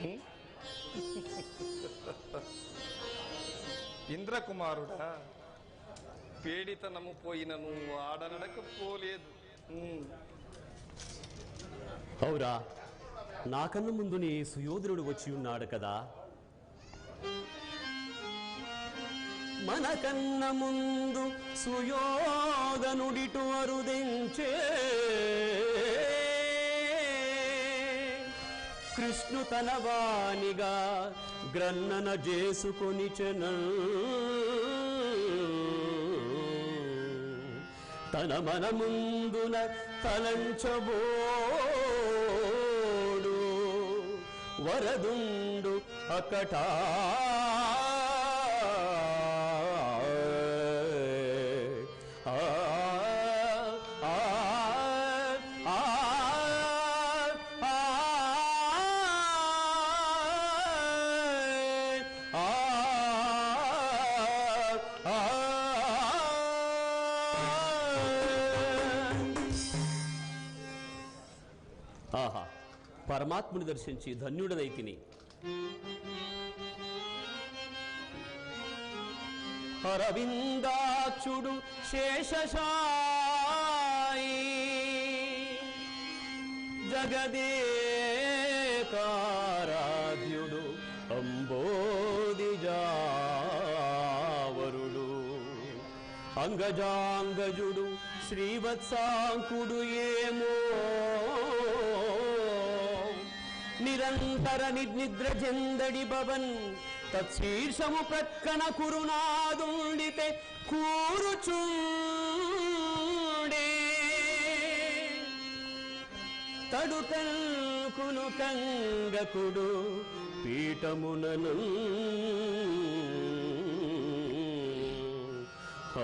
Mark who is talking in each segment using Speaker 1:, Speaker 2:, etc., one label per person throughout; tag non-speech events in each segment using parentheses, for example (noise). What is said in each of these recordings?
Speaker 1: (laughs) ఇంద్రకుమారుడా పేడితనము పోయినను ఆడనడకపోలేదు ఉమ్.
Speaker 2: అవురా నాకన్నా ముందు నీ సుయోధనుడు వచ్చి ఉన్నాడు కదా మనకన్న ముందు సుయోధనుడిటు అరుదించే కృష్ణు తన వానిగా గ్రన్నన చేసుకొని తన మన ముందున తలంచబోడు వరదుండు అకటా పరమాత్ముని దర్శించి ధన్యుడనైతిని అరవిందాక్షుడు శేషశాయి. జగదేకారాధ్యుడు అంబోదిజావరుడు. అంగజాంగజుడు శ్రీవత్సాంకుడు ఏమో నిరంతర నిర్నిద్ర జందడి భవన్. తత్శీర్షము ప్రక్కన కురునాదుండితే కూరుచుండే తడుకల్కును కంగకుడు పీఠమునను ఆ,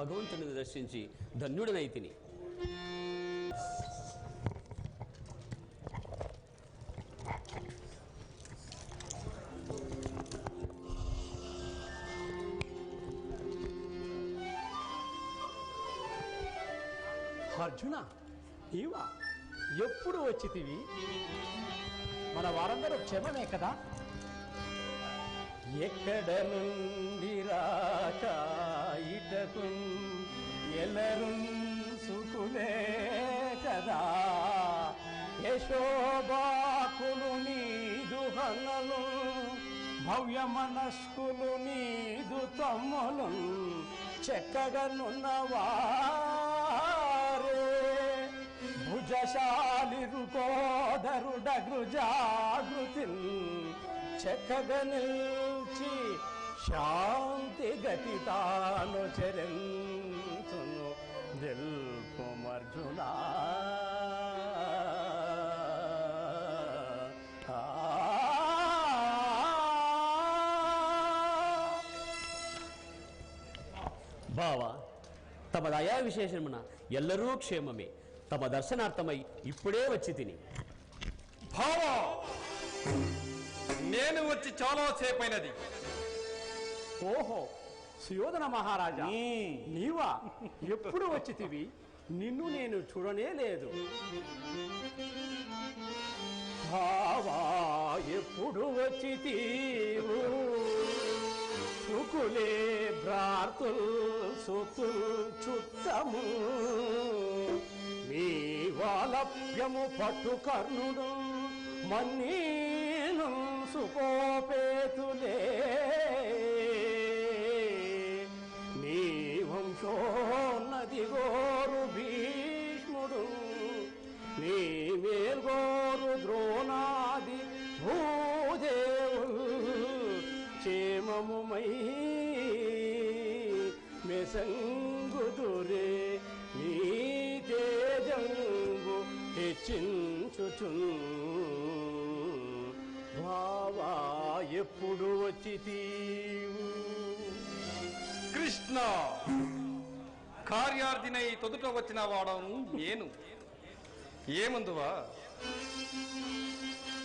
Speaker 2: భగవంతుని దర్శించి ధన్యుడనైతిని
Speaker 3: అర్జున నీవా ఎప్పుడు వచ్చితివి మన వారందరూ క్షమమే కదా? ఎక్కడ నుండి రాకా? ఇటకు ఎల్లరు సుకులే కదా. యశోబాకులు నీదు హనలు భవ్య మనస్కులు నీదు తమ్ములు చెక్కగనున్నవారే భుజశాలి రుకోదరుడగ్రు జాగృతి చెక్కగ నిల్చి శాంతి గతి తాను చరించును దిల్పుమర్జునా
Speaker 2: బావ తమ దయా విశేషమున ఎల్లరూ క్షేమమే. తమ దర్శనార్థమై ఇప్పుడే వచ్చి తిని.
Speaker 1: భావా నేను వచ్చి చాలా సేపైనది
Speaker 3: ఓహో సుయోధన మహారాజా నీవా? ఎప్పుడు వచ్చితివి? నిన్ను నేను చూడనే లేదు. భావా ఎప్పుడు వచ్చితీవు? సుకులే భ్రాతుల్ సుతుల్ చుట్టము. మీ వాలభ్యము పట్టు కర్ణుడు మన్నీను సుకోపేతులే. నీ మేల్గోరు ద్రోణాది భూదేవులు క్షేమముమై మై రే నీ తేజంబు హెచ్చించుచున్ బావా ఎప్పుడు వచ్చి
Speaker 1: కృష్ణ కార్యార్థినై తొదుట వచ్చిన వాడను నేను. ఏమందువా?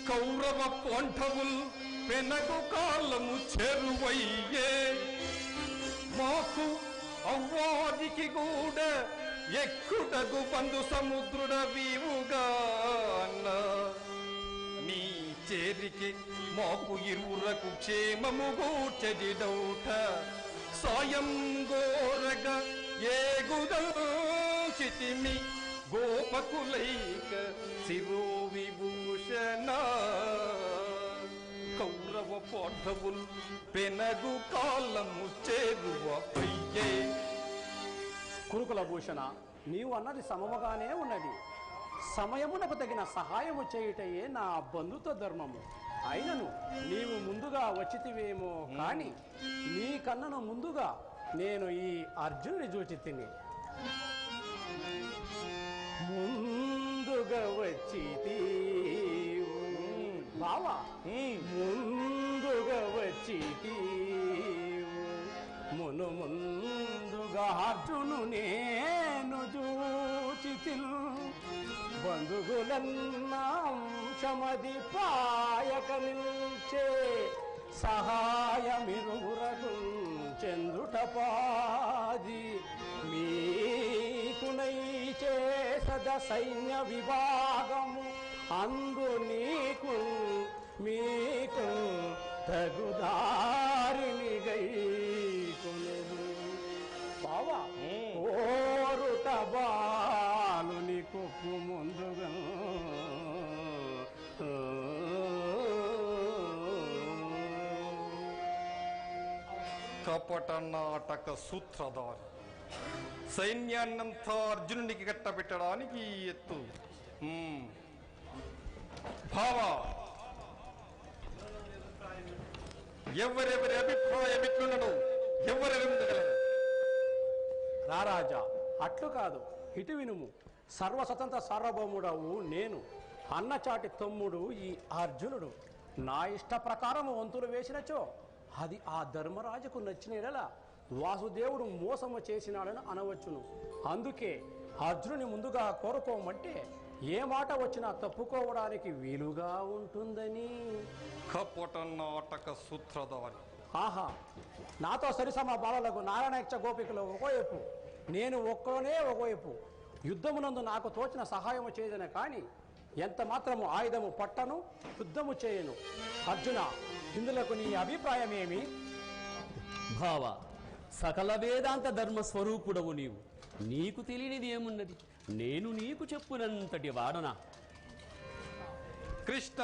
Speaker 1: కౌరవ పొంఠవుల్ పెనగు కాలము చెరువయ్యే. మాకు అవ్వాదికి కూడా ఎక్కుటకు పందు సముద్రుడ వీవుగా నీ చేరికి మాకు ఇరువురకు క్షేమము గూర్చడిడౌట సాయం గోరగ ఏగుదచితిమి గోపకులైక శిరో విభూషణ. కౌరవ పాఠవుల్ పెనగు కాలము చేరువ
Speaker 3: కురుకుల భూషణ నీవు అన్నది సమముగానే ఉన్నది. సమయమునకు తగిన సహాయము చేయుటయే నా బంధుత్వ ధర్మము. అయినను నీవు ముందుగా వచ్చితివేమో కాని నీ కన్నను ముందుగా నేను ఈ అర్జునుని చూచి తిని వచ్చి బావా? ముందుగా వచ్చి మును ముందుగా అర్జును నేను చూచి బంధుగులన్నాంశమది పాయక నిల్చే సహాయమిరువురకు చంద్రుట పాది. చేసద సైన్య విభాగము. అందు నీకు మీకు తగుదారిని గైకొను బావా కోరుట బాలుని కుప్పు ముందుగా.
Speaker 1: కపట నాటక సూత్రధారి. సైన్యాన్నంతా అర్జునునికి కట్టబెట్టడానికి ఈ ఎత్తు. మ్మ్. భావా. ఎవరెవరి అభిప్రాయం ఎట్లుండడు ఎవరెవరు?
Speaker 3: రారాజా అట్లు కాదు ఇటు వినుము. సర్వస్వతంత్ర సార్వభౌముడవు నేను. అన్నచాటి తమ్ముడు ఈ అర్జునుడు. నా ఇష్ట ప్రకారము వంతులు వేసినచో అది ఆ ధర్మరాజుకు నచ్చిన ఎడలా వాసుదేవుడు మోసము చేసినాడని అనవచ్చును. అందుకే అర్జునుని ముందుగా కోరుకోమంటే ఏ మాట వచ్చినా తప్పుకోవడానికి వీలుగా ఉంటుందని.
Speaker 1: కపట నాటక సూత్రధారి.
Speaker 3: ఆహా నాతో సరిసమ బాలలకు నారాయణ గోపికలు ఒకవైపు నేను ఒక్కనే ఒకవైపు. యుద్ధమునందు నాకు తోచిన సహాయము చేయదన కానీ ఎంత మాత్రము ఆయుధము పట్టను యుద్ధము చేయను. అర్జున ఇందులకు నీ అభిప్రాయం ఏమి
Speaker 2: భావ సకల వేదాంత ధర్మ స్వరూపుడవు నీవు. నీకు తెలియనిది ఏమున్నది? నేను నీకు చెప్పునంతటి వాడనా?
Speaker 1: కృష్ణ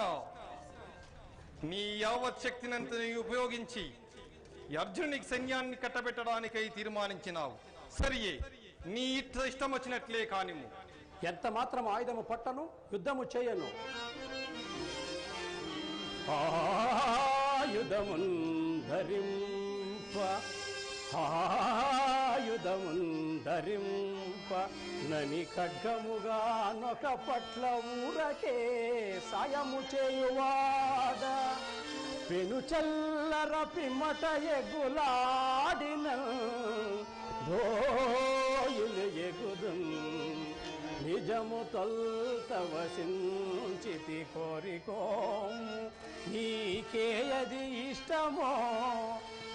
Speaker 1: నీ యావత్ శక్తినంతని ఉపయోగించి అర్జునునికి సైన్యాన్ని కట్టబెట్టడానికై తీర్మానించినావు. సరియే నీ ఇష్ట ఇష్టం వచ్చినట్లే కానిము
Speaker 3: ఎంత మాత్రం ఆయుధము పట్టను యుద్ధము చేయను. ఆయుధమున్ ధరింప ఆయుధమున్ నని ఖడ్గముగా నొక పట్ల ఊరకే సాయము చేయువాడ. పెను చల్లర పిమ్మట ఎగులాడిన దోయులు నిజము తొల్తవసించితి కోరికోము నీకేయది ఇష్టమో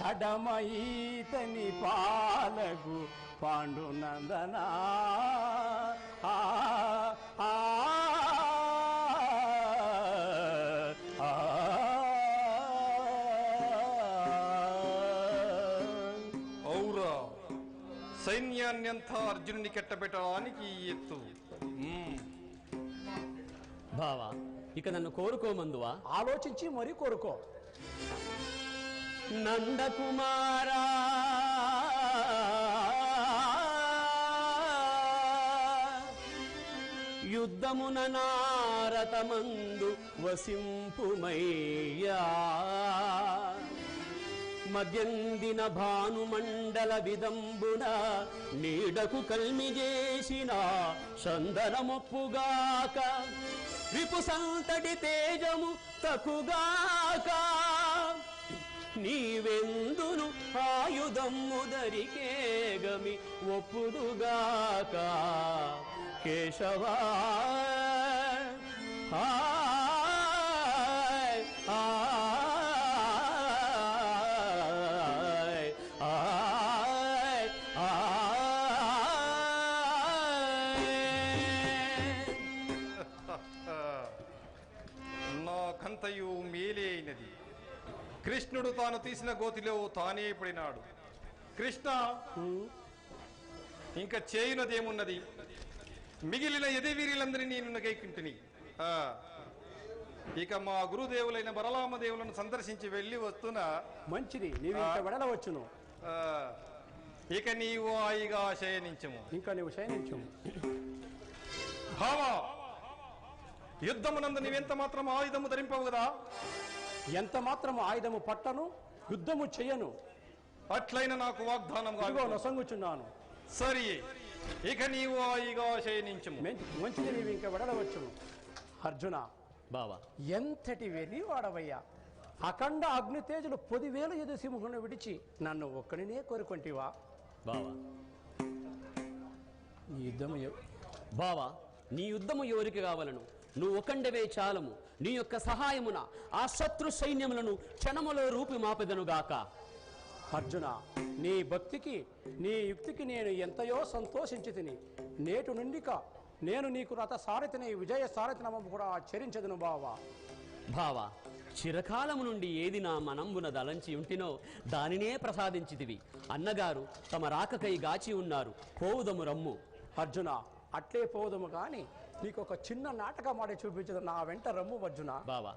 Speaker 3: కడమయీతని పాలగు పాండునందనా. నందనా ఆ,
Speaker 1: సైన్యాన్నంతా అర్జునుని కట్టబెట్టడానికి ఈ ఎత్తు.
Speaker 2: భావ ఇక నన్ను కోరుకోమందువా
Speaker 3: ఆలోచించి మరీ కోరుకో.
Speaker 2: నందకుమారా యుద్ధమున నారతమందు వసింపుమయ్యా. మద్యందిన భానుమండల విదంబున నీడకు కల్మి చేసిన చందనమొప్పుగాక. రిపు సంతటి తేజము తకుగాక నీవెందును ఆయుధము దరికేగమి ఒప్పుదుగాక కేశవా
Speaker 1: ఆ కృష్ణుడు తాను తీసిన గోతిలో తానే పడినాడు. కృష్ణ ఇంకా చేయునదేమున్నది? మిగిలిన ఎదివీరులందరినీ నిన్ను గైకుంటుని ఆ, ఇక మా గురుదేవులైన బలరామదేవులను సందర్శించి వెళ్ళి వస్తున్న
Speaker 3: మంచిది
Speaker 1: ఆ, ఇక నీవు హాయిగా శయనించము.
Speaker 3: ఇంకా నీవు శయనించు
Speaker 1: భావ యుద్ధమునందు నీవెంత మాత్రం ఆయుధము ధరింపవు కదా?
Speaker 3: ఎంత మాత్రము ఆయుధము పట్టను యుద్ధము చెయ్యను.
Speaker 1: అట్లయిన నాకు వాగ్దానం
Speaker 3: ఇదిగో నొసంగుచున్నాను.
Speaker 1: సరి ఇక నీవు హాయిగా శయనించము.
Speaker 3: మంచి- మంచిది నీవు ఇంకా వెడలవచ్చును అర్జున
Speaker 2: బావా.
Speaker 3: ఎంతటి వెర్రివాడవయ్యా అఖండ అగ్నితేజులు పొదివేలు ఎదు సింహుని విడిచి నన్ను ఒక్కడినే కోరుకుంటివా?
Speaker 2: బావా.
Speaker 3: ఈ యుద్ధము
Speaker 2: బావా నీ యుద్ధము ఎవరికి కావలను? నువ్వు ఒకండవే చాలము. నీ యొక్క సహాయమున ఆ శత్రు సైన్యములను క్షణములో రూపి మాపెదనుగాక
Speaker 3: అర్జున నీ భక్తికి నీ యుక్తికి నేను ఎంతయో సంతోషించి తిని నేటు నుండిక నేను నీకు రథ సారథిని విజయ సారథినము కూడా చరించదును బావా.
Speaker 2: భావా చిరకాలము నుండి ఏది నా మనంబున దలంచి ఉంటినో దానినే ప్రసాదించితివి. అన్నగారు తమ రాకకై గాచి ఉన్నారు. పోవుదము రమ్ము.
Speaker 3: అర్జున అట్లే పోదుము కానీ నీకు ఒక చిన్న నాటకం ఆడి చూపించదు. నా వెంట రమ్ము అర్జున.
Speaker 2: బావా.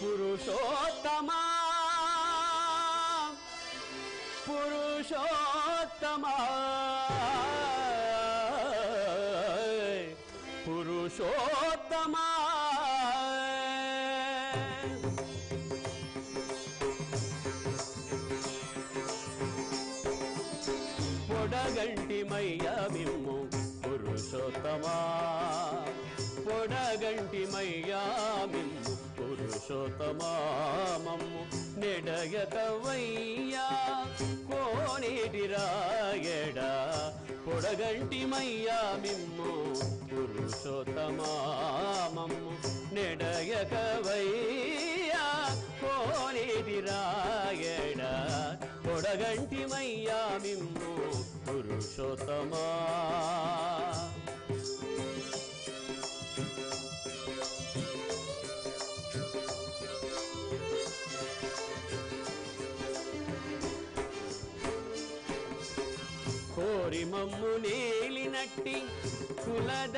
Speaker 2: పురుషోత్తమా? పురుషోత్తమా? పురుషోత్తమా పొడగంటి మయ్య మిమ్ము పురుషోత్తమా? పొడగంటి మయ్యా మిమ్ము పురుషోత్తమా? మమ్ము నెడయకవయ్యా కోనేటి రాయడ? పొడగంటి మయ్యా మిమ్ము పురుషోత్తమా? మమ్ము నెడయకవయ్యా కోనేటి రాయడ? పొడగంటి మయ్యా మిమ్ము పురుషోత్తమా? కోరి మమ్ము నేలినట్టి కులదైవమాచాల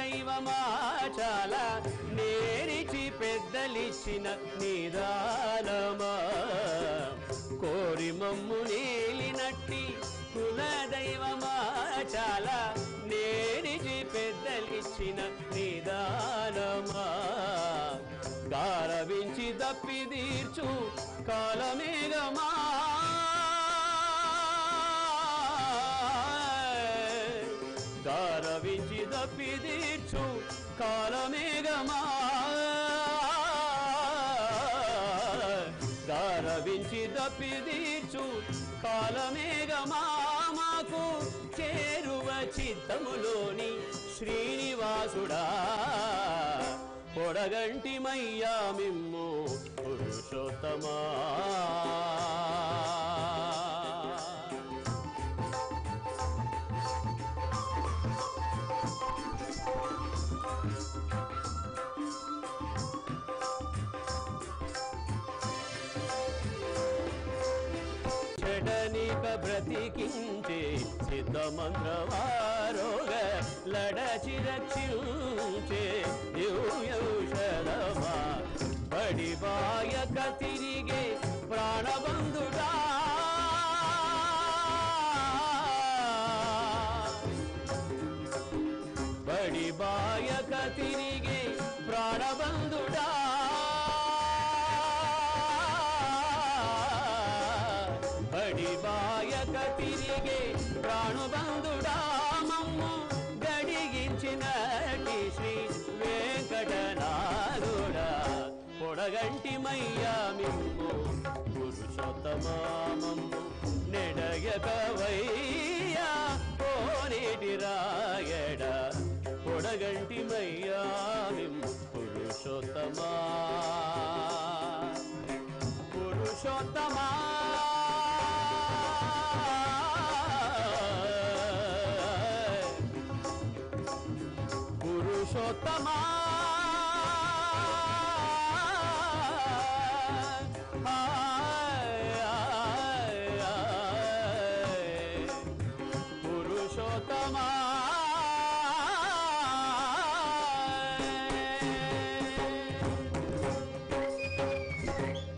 Speaker 2: నేరిచి పెద్దలిచ్చిన నిదానమా? కోరి మమ్ము నేలినట్టి కులదైవమా చాలా నేనిజి పెద్దలిచ్చిన నిదానమా. గారవించి దప్పి తీర్చు కాలమేగమా గారవించి దప్పి తీర్చు కాలమేగమా గారవించి దప్పి తీర్చు కాలమేగమా మాకు చేరువ చిత్తములోని శ్రీనివాసుడా. పొడగంటి మయ్యా మిమ్ము పురుషోత్తమా. బ్రతికించే సిద్ధమంత్రవారోగ లడచి రక్షించే దివ్యౌషధమా బడిబాయక తిరిగే ప్రాణబంధుడా. బడిబాయక తిరిగే ప్రాణబంధుడా. బడిబా మమ్ము గడిగించినటి శ్రీ వెంకటనాథుడా. పొడగంటి మయ్యా మిమ్ము పురుషోత్తమామమ్ము నెడయకవయ్యా. కోనేటి రాయడ పొడగంటి మయ్యా మిమ్ము పురుషోత్తమా. పురుషోత్తమా